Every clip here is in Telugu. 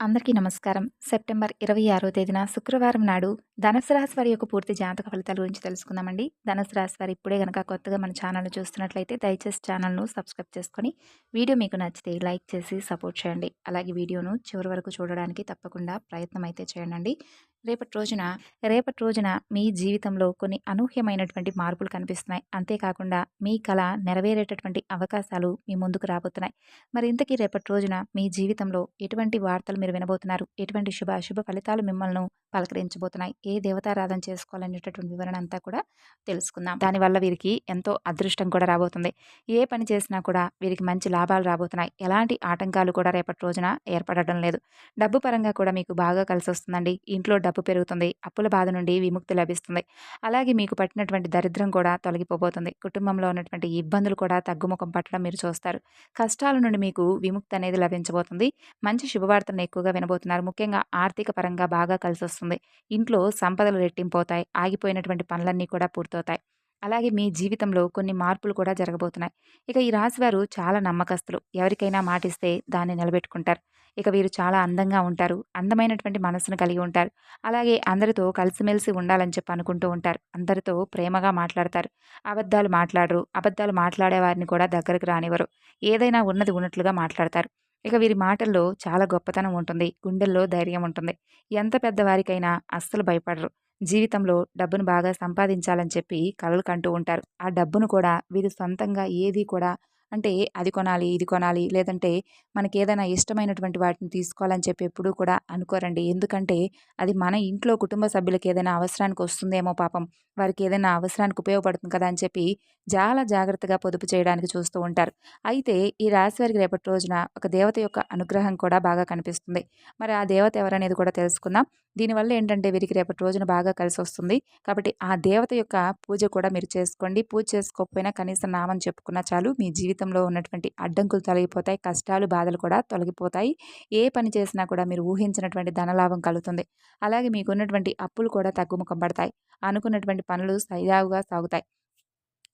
అందరికీ నమస్కారం. సెప్టెంబర్ ఇరవై ఆరో తేదీన శుక్రవారం నాడు ధనుసు రాశి వారి యొక్క పూర్తి జాతక ఫలితాల గురించి తెలుసుకుందామండి. ధనుసు రాశి వారు ఇప్పుడే కనుక కొత్తగా మన ఛానల్ను చూస్తున్నట్లయితే దయచేసి ఛానల్ను సబ్స్క్రైబ్ చేసుకొని వీడియో మీకు నచ్చితే లైక్ చేసి సపోర్ట్ చేయండి. అలాగే వీడియోను చివరి వరకు చూడడానికి తప్పకుండా ప్రయత్నం అయితే చేయండి రేపటి రోజున రేపటి రోజున మీ జీవితంలో కొన్ని అనూహ్యమైనటువంటి మార్పులు కనిపిస్తున్నాయి. అంతేకాకుండా మీ కళ నెరవేరేటటువంటి అవకాశాలు మీ ముందుకు రాబోతున్నాయి. మరి ఇంతకీ రేపటి రోజున మీ జీవితంలో ఎటువంటి వార్తలు మీరు వినబోతున్నారు? ఎటువంటి శుభ అశుభ ఫలితాలు మిమ్మల్ని పలకరించబోతున్నాయి? ఏ దేవతారాధన చేసుకోవాలనేటటువంటి వివరణ అంతా కూడా తెలుసుకుందాం. దానివల్ల వీరికి ఎంతో అదృష్టం కూడా రాబోతుంది. ఏ పని చేసినా కూడా వీరికి మంచి లాభాలు రాబోతున్నాయి. ఎలాంటి ఆటంకాలు కూడా రేపటి రోజున ఏర్పడడం లేదు. డబ్బు పరంగా కూడా మీకు బాగా కలిసి వస్తుందండి ఇంట్లో డబ్బు పెరుగుతుంది. అప్పుల బాధ నుండి విముక్తి లభిస్తుంది. అలాగే మీకు పట్టినటువంటి దరిద్రం కూడా తొలగిపోబోతుంది. కుటుంబంలో ఉన్నటువంటి ఇబ్బందులు కూడా తగ్గుముఖం పట్టడం మీరు చూస్తారు. కష్టాల నుండి మీకు విముక్తి అనేది లభించబోతుంది. మంచి శుభవార్తలను ఎక్కువగా వినబోతున్నారు. ముఖ్యంగా ఆర్థిక పరంగా బాగా కలిసి వస్తుంది ఇంట్లో సంపదలు రెట్టింపోతాయి ఆగిపోయినటువంటి పనులన్నీ కూడా పూర్తవుతాయి. అలాగే మీ జీవితంలో కొన్ని మార్పులు కూడా జరగబోతున్నాయి. ఇక ఈ రాశివారు చాలా నమ్మకస్తులు. ఎవరికైనా మాటిస్తే దాన్ని నిలబెట్టుకుంటారు. ఇక వీరు చాలా అందంగా ఉంటారు. అందమైనటువంటి మనసును కలిగి ఉంటారు. అలాగే అందరితో కలిసిమెలిసి ఉండాలని చెప్పి అనుకుంటూ ఉంటారు. అందరితో ప్రేమగా మాట్లాడతారు. అబద్ధాలు మాట్లాడరు. అబద్ధాలు మాట్లాడే వారిని కూడా దగ్గరకు రానివ్వరు. ఏదైనా ఉన్నది ఉన్నట్లుగా మాట్లాడతారు. ఇక వీరి మాటల్లో చాలా గొప్పతనం ఉంటుంది. గుండెల్లో ధైర్యం ఉంటుంది. ఎంత పెద్దవారికైనా అస్సలు భయపడరు. జీవితంలో డబ్బును బాగా సంపాదించాలని చెప్పి కలలు కంటూ ఉంటారు. ఆ డబ్బును కూడా వీరు సొంతంగా ఏది కూడా అంటే అది కొనాలి ఇది కొనాలి లేదంటే మనకి ఏదైనా ఇష్టమైనటువంటి వాటిని తీసుకోవాలని చెప్పి ఎప్పుడూ కూడా అనుకోరండి. ఎందుకంటే అది మన ఇంట్లో కుటుంబ సభ్యులకి ఏదైనా అవసరానికి వస్తుందేమో పాపం వారికి ఏదైనా అవసరానికి ఉపయోగపడుతుంది కదా అని చెప్పి చాలా జాగ్రత్తగా పొదుపు చేయడానికి చూస్తూ ఉంటారు. అయితే ఈ రాశి వారికి రేపటి రోజున ఒక దేవత యొక్క అనుగ్రహం కూడా బాగా కనిపిస్తుంది. మరి ఆ దేవత ఎవరనేది కూడా తెలుసుకుందాం. దీనివల్ల ఏంటంటే వీరికి రేపటి రోజున బాగా కలిసి వస్తుంది. కాబట్టి ఆ దేవత యొక్క పూజ కూడా మీరు చేసుకోండి. పూజ చేసుకోకపోయినా కనీసం నామని చెప్పుకున్నా చాలు. మీ జీవితంలో ఉన్నటువంటి అడ్డంకులు తొలగిపోతాయి. కష్టాలు బాధలు కూడా తొలగిపోతాయి. ఏ పని చేసినా కూడా మీరు ఊహించినటువంటి ధనలాభం కలుగుతుంది. అలాగే మీకున్నటువంటి అప్పులు కూడా తగ్గుముఖం పడతాయి. అనుకున్నటువంటి పనులు సైదావుగా సాగుతాయి.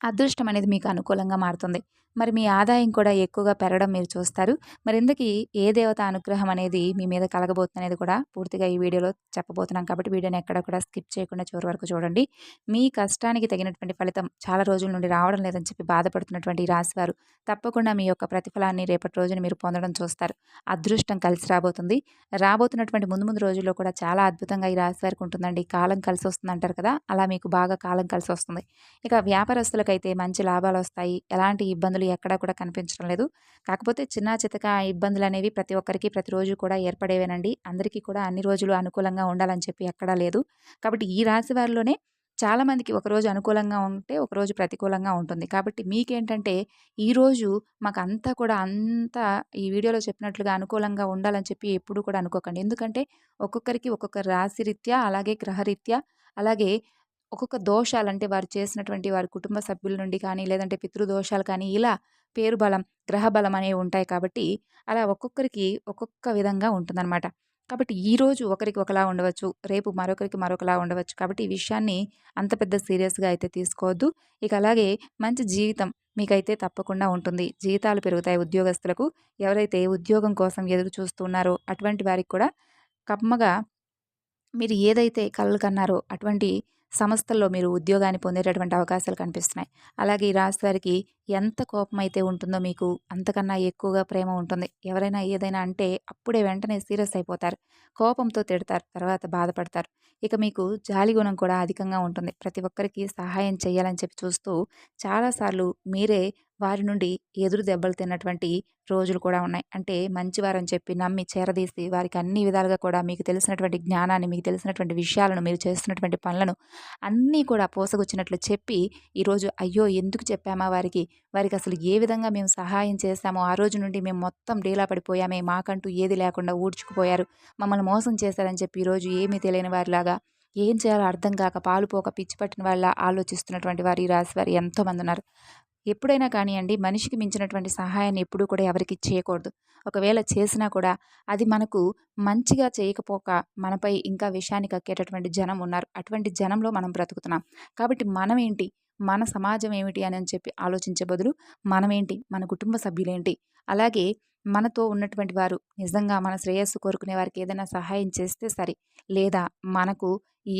అదృష్టం అనేది మీకు అనుకూలంగా మారుతుంది. మరి మీ ఆదాయం కూడా ఎక్కువగా పెరగడం మీరు చూస్తారు. మరి ఇందుకీ ఏ దేవత అనుగ్రహం అనేది మీ మీద కలగబోతుంది అనేది కూడా పూర్తిగా ఈ వీడియోలో చెప్పబోతున్నాం కాబట్టి వీడియోని ఎక్కడ కూడా స్కిప్ చేయకుండా చివరి వరకు చూడండి. మీ కష్టానికి తగినటువంటి ఫలితం చాలా రోజుల నుండి రావడం లేదని చెప్పి బాధపడుతున్నటువంటి రాశివారు తప్పకుండా మీ యొక్క ప్రతిఫలాన్ని రేపటి రోజున మీరు పొందడం చూస్తారు. అదృష్టం కలిసి రాబోతుంది. రాబోతున్నటువంటి ముందు ముందు రోజుల్లో కూడా చాలా అద్భుతంగా ఈ రాశి వారికి ఉంటుందండి. కాలం కలిసి వస్తుంది అంటారు కదా అలా మీకు బాగా కాలం కలిసి వస్తుంది ఇక వ్యాపారస్తులకు వ్యాపారస్తులకైతే మంచి లాభాలు వస్తాయి ఎలాంటి ఇబ్బందులు ఎక్కడా కూడా కనిపించడం లేదు. కాకపోతే చిన్న చితక ఇబ్బందులు అనేవి ప్రతి ఒక్కరికి ప్రతిరోజు కూడా ఏర్పడేవేనండి. అందరికీ కూడా అన్ని రోజులు అనుకూలంగా ఉండాలని చెప్పి ఎక్కడా లేదు. కాబట్టి ఈ రాశి వారిలోనే చాలామందికి ఒకరోజు అనుకూలంగా ఉంటే ఒకరోజు ప్రతికూలంగా ఉంటుంది. కాబట్టి మీకేంటంటే ఈరోజు మాకు అంతా కూడా అంతా ఈ వీడియోలో చెప్పినట్లుగా అనుకూలంగా ఉండాలని చెప్పి ఎప్పుడు కూడా అనుకోకండి. ఎందుకంటే ఒక్కొక్కరికి ఒక్కొక్క రాశి రీత్యా అలాగే గ్రహరీత్యా అలాగే ఒక్కొక్క దోషాలు అంటే వారు చేసినటువంటి వారి కుటుంబ సభ్యుల నుండి కానీ లేదంటే పితృదోషాలు కానీ ఇలా పేరు బలం గ్రహ బలం అనేవి ఉంటాయి కాబట్టి అలా ఒక్కొక్కరికి ఒక్కొక్క విధంగా ఉంటుందన్నమాట. కాబట్టి ఈరోజు ఒకరికి ఒకలా ఉండవచ్చు రేపు మరొకరికి మరొకలా ఉండవచ్చు కాబట్టి ఈ విషయాన్ని అంత పెద్ద సీరియస్గా అయితే తీసుకోవద్దు. ఇక అలాగే మంచి జీవితం మీకైతే తప్పకుండా ఉంటుంది. జీతాలు పెరుగుతాయి ఉద్యోగస్తులకు. ఎవరైతే ఉద్యోగం కోసం ఎదురు చూస్తున్నారో అటువంటి వారికి కూడా కమ్మగా మీరు ఏదైతే కలలు కన్నారో అటువంటి సంస్థల్లో మీరు ఉద్యోగాన్ని పొందేటటువంటి అవకాశాలు కనిపిస్తున్నాయి. అలాగే ఈ రాశి ఎంత కోపం అయితే ఉంటుందో మీకు అంతకన్నా ఎక్కువగా ప్రేమ ఉంటుంది. ఎవరైనా ఏదైనా అంటే అప్పుడే వెంటనే సీరియస్ అయిపోతారు. కోపంతో తిడతారు. తర్వాత బాధపడతారు. ఇక మీకు జాలి గుణం కూడా అధికంగా ఉంటుంది. ప్రతి ఒక్కరికి సహాయం చేయాలని చెప్పి చూస్తూ చాలాసార్లు మీరే వారి నుండి ఎదురు దెబ్బలు తిన్నటువంటి రోజులు కూడా ఉన్నాయి. అంటే మంచివారని చెప్పి నమ్మి చేరదీసి వారికి అన్ని విధాలుగా కూడా మీకు తెలిసినటువంటి జ్ఞానాన్ని మీకు తెలిసినటువంటి విషయాలను మీరు చేస్తున్నటువంటి పనులను అన్నీ కూడా పోసగొచ్చినట్లు చెప్పి ఈరోజు అయ్యో ఎందుకు చెప్పామా వారికి? వారికి అసలు ఏ విధంగా మేము సహాయం చేశామో ఆ రోజు నుండి మేము మొత్తం డీలా పడిపోయామే మాకంటూ ఏది లేకుండా ఊడ్చుకుపోయారు మమ్మల్ని మోసం చేశారని చెప్పి ఈరోజు ఏమీ తెలియని వారిలాగా ఏం చేయాలో అర్థం కాక పాలుపోక పిచ్చి పట్టిన వాళ్ళ ఆలోచిస్తున్నటువంటి వారు ఈ రాశి వారు ఎంతోమంది ఉన్నారు. ఎప్పుడైనా కానివ్వండి మనిషికి మించినటువంటి సహాయాన్ని ఎప్పుడూ కూడా ఎవరికి చేయకూడదు. ఒకవేళ చేసినా కూడా అది మనకు మంచిగా చేయకపోక మనపై ఇంకా విషయాన్ని కక్కేటటువంటి జనం ఉన్నారు. అటువంటి జనంలో మనం బ్రతుకుతున్నాం. కాబట్టి మనం ఏంటి మన సమాజం ఏమిటి అని చెప్పి ఆలోచించే బదులు మనమేంటి? మన కుటుంబ సభ్యులేంటి? అలాగే మనతో ఉన్నటువంటి వారు నిజంగా మన శ్రేయస్సు కోరుకునే వారికి ఏదైనా సహాయం చేస్తే సరే. లేదా మనకు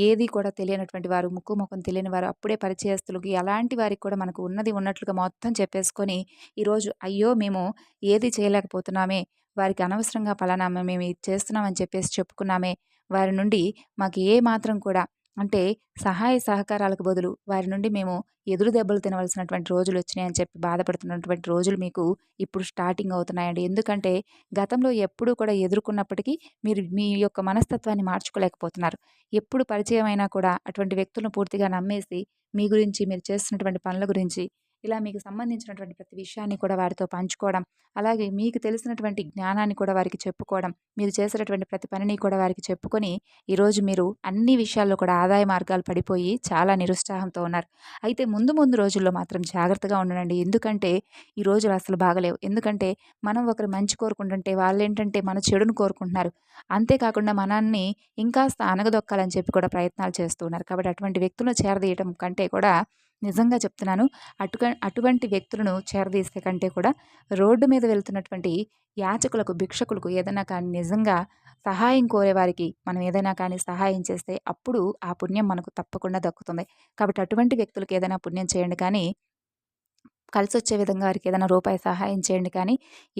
ఏది కూడా తెలియనటువంటి వారు ముక్కు ముఖం తెలియని వారు అప్పుడే పరిచయస్తులకి ఎలాంటి వారికి కూడా మనకు ఉన్నది ఉన్నట్లుగా మొత్తం చెప్పేసుకొని ఈరోజు అయ్యో మేము ఏది చేయలేకపోతున్నామే వారికి అనవసరంగా పలానా మేము ఇది చేస్తున్నామని చెప్పేసి చెప్పుకున్నామే వారి నుండి మాకు ఏ మాత్రం కూడా అంటే సహాయ సహకారాలకు బదులు వారి నుండి మేము ఎదురు దెబ్బలు తినవలసినటువంటి రోజులు వచ్చినాయని చెప్పి బాధపడుతున్నటువంటి రోజులు మీకు ఇప్పుడు స్టార్టింగ్ అవుతున్నాయండి. ఎందుకంటే గతంలో ఎప్పుడూ కూడా ఎదుర్కొన్నప్పటికీ మీరు మీ యొక్క మనస్తత్వాన్ని మార్చుకోలేకపోతున్నారు. ఎప్పుడు పరిచయం అయినా కూడా అటువంటి వ్యక్తులను పూర్తిగా నమ్మేసి మీ గురించి మీరు చేస్తున్నటువంటి పనుల గురించి ఇలా మీకు సంబంధించినటువంటి ప్రతి విషయాన్ని కూడా వారితో పంచుకోవడం అలాగే మీకు తెలిసినటువంటి జ్ఞానాన్ని కూడా వారికి చెప్పుకోవడం మీరు చేసేటటువంటి ప్రతి పనిని కూడా వారికి చెప్పుకొని ఈరోజు మీరు అన్ని విషయాల్లో కూడా ఆదాయ మార్గాలు పడిపోయి చాలా నిరుత్సాహంతో ఉన్నారు. అయితే ముందు ముందు రోజుల్లో మాత్రం జాగ్రత్తగా ఉండండి. ఎందుకంటే ఈ రోజులు అసలు బాగలేవు. ఎందుకంటే మనం ఒకరు మంచి కోరుకుంటుంటే వాళ్ళు ఏంటంటే మన చెడును కోరుకుంటున్నారు. అంతేకాకుండా మనల్ని ఇంకాస్త అనగదొక్కాలని చెప్పి కూడా ప్రయత్నాలు చేస్తూ ఉన్నారు. కాబట్టి అటువంటి వ్యక్తులను చేరదీయటం కంటే కూడా నిజంగా చెప్తున్నాను. అటుక అటువంటి వ్యక్తులను చేరదీస్తే కంటే కూడా రోడ్డు మీద వెళ్తున్నటువంటి యాచకులకు భిక్షకులకు ఏదైనా కానీ నిజంగా సహాయం కోరేవారికి మనం ఏదైనా కానీ సహాయం చేస్తే అప్పుడు ఆ పుణ్యం మనకు తప్పకుండా దక్కుతుంది. కాబట్టి అటువంటి వ్యక్తులకు ఏదైనా పుణ్యం చేయండి కానీ కలిసి వచ్చే విధంగా వారికి ఏదైనా రూపాయి సహాయం చేయండి కానీ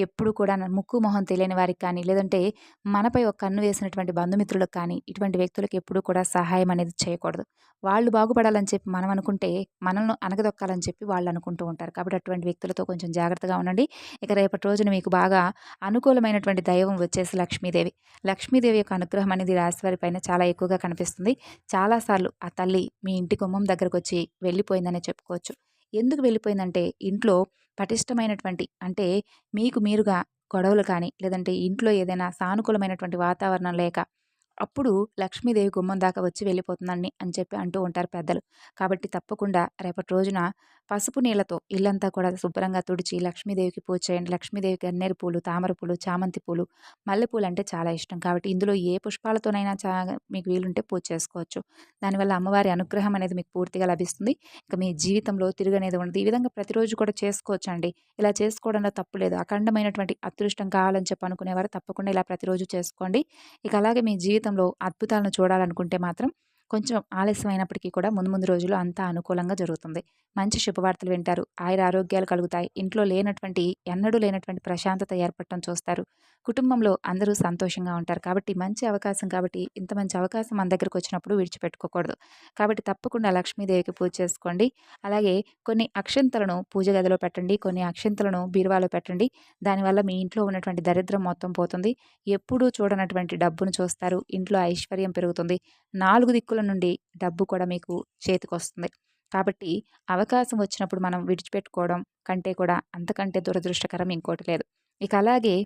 ఎప్పుడు కూడా ముక్కు మొహం తెలియని వారికి కానీ లేదంటే మనపై ఒక కన్ను వేసినటువంటి బంధుమిత్రులకు కానీ ఇటువంటి వ్యక్తులకు ఎప్పుడూ కూడా సహాయం అనేది చేయకూడదు. వాళ్ళు బాగుపడాలని చెప్పి మనం అనుకుంటే మనల్ని అనగదొక్కాలని చెప్పి వాళ్ళు అనుకుంటూ ఉంటారు. కాబట్టి అటువంటి వ్యక్తులతో కొంచెం జాగ్రత్తగా ఉండండి. ఇక రేపటి రోజున మీకు బాగా అనుకూలమైనటువంటి దైవం వచ్చేసి లక్ష్మీదేవి. లక్ష్మీదేవి యొక్క అనుగ్రహం అనేది రాశివారి పైన చాలా ఎక్కువగా కనిపిస్తుంది. చాలాసార్లు ఆ తల్లి మీ ఇంటి గుమ్మం దగ్గరకు వచ్చి వెళ్ళిపోయిందనే చెప్పుకోవచ్చు. ఎందుకు వెళ్ళిపోయిందంటే ఇంట్లో పటిష్టమైనటువంటి అంటే మీకు మీరుగా గొడవలు కానీ లేదంటే ఇంట్లో ఏదైనా సానుకూలమైనటువంటి వాతావరణం లేక అప్పుడు లక్ష్మీదేవి గుమ్మం దాకా వచ్చి వెళ్ళిపోతుందని అని చెప్పి అంటూ ఉంటారు పెద్దలు. కాబట్టి తప్పకుండా రేపటి రోజున పసుపు నీళ్ళతో ఇల్లంతా కూడా శుభ్రంగా తుడిచి లక్ష్మీదేవికి పూజ చేయండి. లక్ష్మీదేవికి గన్నేరు పూలు తామర పూలు చామంతి పూలు మల్లెపూలు అంటే చాలా ఇష్టం. కాబట్టి ఇందులో ఏ పుష్పాలతోనైనా చా మీకు వీలుంటే పూజ చేసుకోవచ్చు. దానివల్ల అమ్మవారి అనుగ్రహం అనేది మీకు పూర్తిగా లభిస్తుంది. ఇంకా మీ జీవితంలో తిరగనేది ఉండదు. ఈ విధంగా ప్రతిరోజు కూడా చేసుకోవచ్చు అండి ఇలా చేసుకోవడంలో తప్పు లేదు. అఖండమైనటువంటి అదృష్టం కావాలని చెప్పి అనుకునేవారు తప్పకుండా ఇలా ప్రతిరోజు చేసుకోండి. ఇక అలాగే మీ జీవితంలో అద్భుతాలను చూడాలనుకుంటే మాత్రం కొంచెం ఆలస్యమైనప్పటికీ కూడా ముందు ముందు రోజులు అంతా అనుకూలంగా జరుగుతుంది. మంచి శుభవార్తలు వింటారు. ఆయుర ఆరోగ్యాలు కలుగుతాయి. ఇంట్లో లేనటువంటి ఎన్నడూ లేనటువంటి ప్రశాంతత ఏర్పడటం చూస్తారు. కుటుంబంలో అందరూ సంతోషంగా ఉంటారు. కాబట్టి మంచి అవకాశం కాబట్టి ఇంత మంచి అవకాశం మన దగ్గరకు వచ్చినప్పుడు విడిచిపెట్టుకోకూడదు. కాబట్టి తప్పకుండా లక్ష్మీదేవికి పూజ చేసుకోండి. అలాగే కొన్ని అక్షంతలను పూజ గదిలో పెట్టండి. కొన్ని అక్షంతలను బీరువాలో పెట్టండి. దానివల్ల మీ ఇంట్లో ఉన్నటువంటి దరిద్రం మొత్తం పోతుంది. ఎప్పుడూ చూడనటువంటి డబ్బును చూస్తారు. ఇంట్లో ఐశ్వర్యం పెరుగుతుంది. నాలుగు దిక్కుల నుండి డబ్బు కూడా మీకు చేతికొస్తుంది. కాబట్టి అవకాశం వచ్చినప్పుడు మనం విడిచిపెట్టుకోవడం కంటే కూడా అంతకంటే దురదృష్టకరం ఇంకోటి లేదు. ఇక అలాగే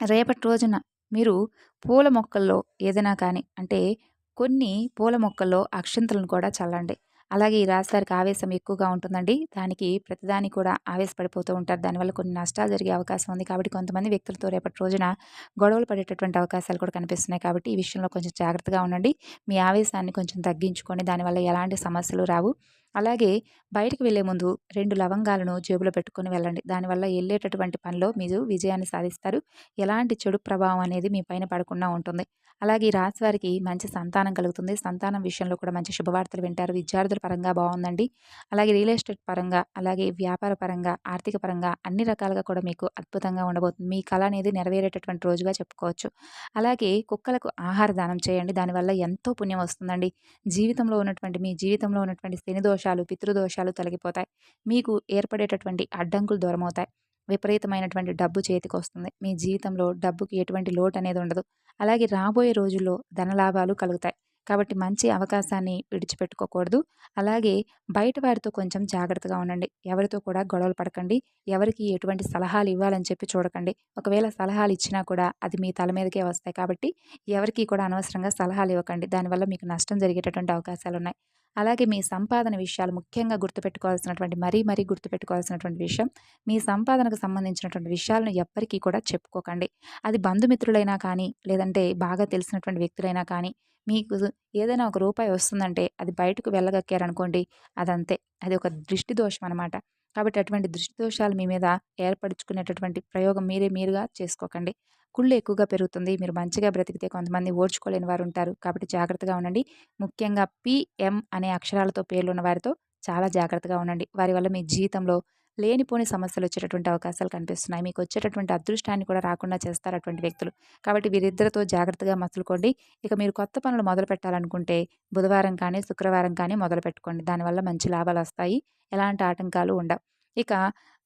రేపటి రోజున మీరు పూల మొక్కల్లో ఏదైనా కానీ అంటే కొన్ని పూల మొక్కల్లో అక్షంతలను కూడా చల్లండి. అలాగే ఈ రాశి వారికి ఆవేశం ఎక్కువగా ఉంటుందండి. దానికి ప్రతిదాని కూడా ఆవేశపడిపోతూ ఉంటారు. దానివల్ల కొన్ని నష్టాలు జరిగే అవకాశం ఉంది. కాబట్టి కొంతమంది వ్యక్తులతో రేపటి రోజున గొడవలు పడేటటువంటి అవకాశాలు కూడా కనిపిస్తున్నాయి. కాబట్టి ఈ విషయంలో కొంచెం జాగ్రత్తగా ఉండండి. మీ ఆవేశాన్ని కొంచెం తగ్గించుకొని దానివల్ల ఎలాంటి సమస్యలు రావు. అలాగే బయటకు వెళ్ళే ముందు రెండు లవంగాలను జేబులో పెట్టుకొని వెళ్ళండి. దానివల్ల వెళ్ళేటటువంటి పనిలో మీరు విజయాన్ని సాధిస్తారు. ఎలాంటి చెడు ప్రభావం అనేది మీ పైన పడకుండా ఉంటుంది. అలాగే ఈ రాశి వారికి మంచి సంతానం కలుగుతుంది. సంతానం విషయంలో కూడా మంచి శుభవార్తలు వింటారు. విద్యార్థుల పరంగా బాగుందండి అలాగే రియల్ ఎస్టేట్ పరంగా అలాగే వ్యాపార పరంగా ఆర్థిక పరంగా అన్ని రకాలుగా కూడా మీకు అద్భుతంగా ఉండబోతుంది. మీ కళ అనేది నెరవేరేటటువంటి రోజుగా చెప్పుకోవచ్చు. అలాగే కుక్కలకు ఆహార దానం చేయండి. దానివల్ల ఎంతో పుణ్యం వస్తుందండి. జీవితంలో ఉన్నటువంటి మీ జీవితంలో ఉన్నటువంటి శని దోషాలు పితృదోషాలు తొలగిపోతాయి. మీకు ఏర్పడేటటువంటి అడ్డంకులు దూరమవుతాయి. విపరీతమైనటువంటి డబ్బు చేతికి వస్తుంది మీ జీవితంలో డబ్బుకి ఎటువంటి లోటు అనేది ఉండదు. అలాగే రాబోయే రోజుల్లో ధనలాభాలు కలుగుతాయి. కాబట్టి మంచి అవకాశాన్ని విడిచిపెట్టుకోకూడదు. అలాగే బయట వారితో కొంచెం జాగ్రత్తగా ఉండండి. ఎవరితో కూడా గొడవలు పడకండి. ఎవరికి ఎటువంటి సలహాలు ఇవ్వాలని చెప్పి చూడకండి. ఒకవేళ సలహాలు ఇచ్చినా కూడా అది మీ తల మీదకే వస్తాయి. కాబట్టి ఎవరికి కూడా అనవసరంగా సలహాలు ఇవ్వకండి. దానివల్ల మీకు నష్టం జరిగేటటువంటి అవకాశాలు ఉన్నాయి అలాగే మీ సంపాదన విషయాలు ముఖ్యంగా గుర్తుపెట్టుకోవాల్సినటువంటి మరీ మరీ గుర్తుపెట్టుకోవాల్సినటువంటి విషయం మీ సంపాదనకు సంబంధించినటువంటి విషయాలను ఎప్పటికీ కూడా చెప్పుకోకండి. అది బంధుమిత్రులైనా కానీ లేదంటే బాగా తెలిసినటువంటి వ్యక్తులైనా కానీ మీకు ఏదైనా ఒక రూపాయి వస్తుందంటే అది బయటకు వెళ్ళగక్కారనుకోండి అదంతే. అది ఒక దృష్టి దోషం అనమాట కాబట్టి అటువంటి దృష్టి దోషాలు మీ మీద ఏర్పరచుకునేటటువంటి ప్రయోగం మీరే మీరుగా చేసుకోకండి. కుళ్ళు ఎక్కువగా పెరుగుతుంది. మీరు మంచిగా బ్రతికితే కొంతమంది ఓర్చుకోలేని వారు ఉంటారు కాబట్టి జాగ్రత్తగా ఉండండి. ముఖ్యంగా పిఎం అనే అక్షరాలతో పేర్లు ఉన్న వారితో చాలా జాగ్రత్తగా ఉండండి. వారి వల్ల మీ జీవితంలో లేనిపోని సమస్యలు వచ్చేటటువంటి అవకాశాలు కనిపిస్తున్నాయి. మీకు వచ్చేటటువంటి అదృష్టాన్ని కూడా రాకుండా చేస్తారు అటువంటి వ్యక్తులు. కాబట్టి వీరిద్దరితో జాగ్రత్తగా మసులుకోండి. ఇక మీరు కొత్త పనులు మొదలు పెట్టాలనుకుంటే బుధవారం కానీ శుక్రవారం కానీ మొదలు పెట్టుకోండి. దానివల్ల మంచి లాభాలు వస్తాయి. ఎలాంటి ఆటంకాలు ఉండవు. ఇక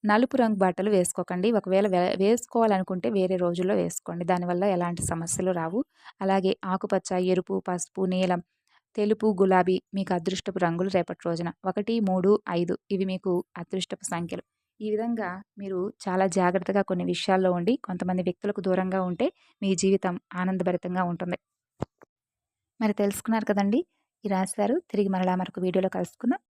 నలుపు రంగు బట్టలు వేసుకోకండి. ఒకవేళ వేసుకోవాలనుకుంటే వేరే రోజుల్లో వేసుకోండి. దానివల్ల ఎలాంటి సమస్యలు రావు. అలాగే ఆకుపచ్చ ఎరుపు పసుపు నీలం తెలుపు గులాబీ మీకు అదృష్టపు రంగులు రేపటి రోజున. ఒకటి మూడు ఐదు ఇవి మీకు అదృష్టపు సంఖ్యలు. ఈ విధంగా మీరు చాలా జాగ్రత్తగా కొన్ని విషయాల్లో ఉండి కొంతమంది వ్యక్తులకు దూరంగా ఉంటే మీ జీవితం ఆనందభరితంగా ఉంటుంది. మరి తెలుసుకున్నారు కదండి? ఈ రాశివారు తిరిగి మరలా మరొక వీడియోలో కలుసుకుందాం.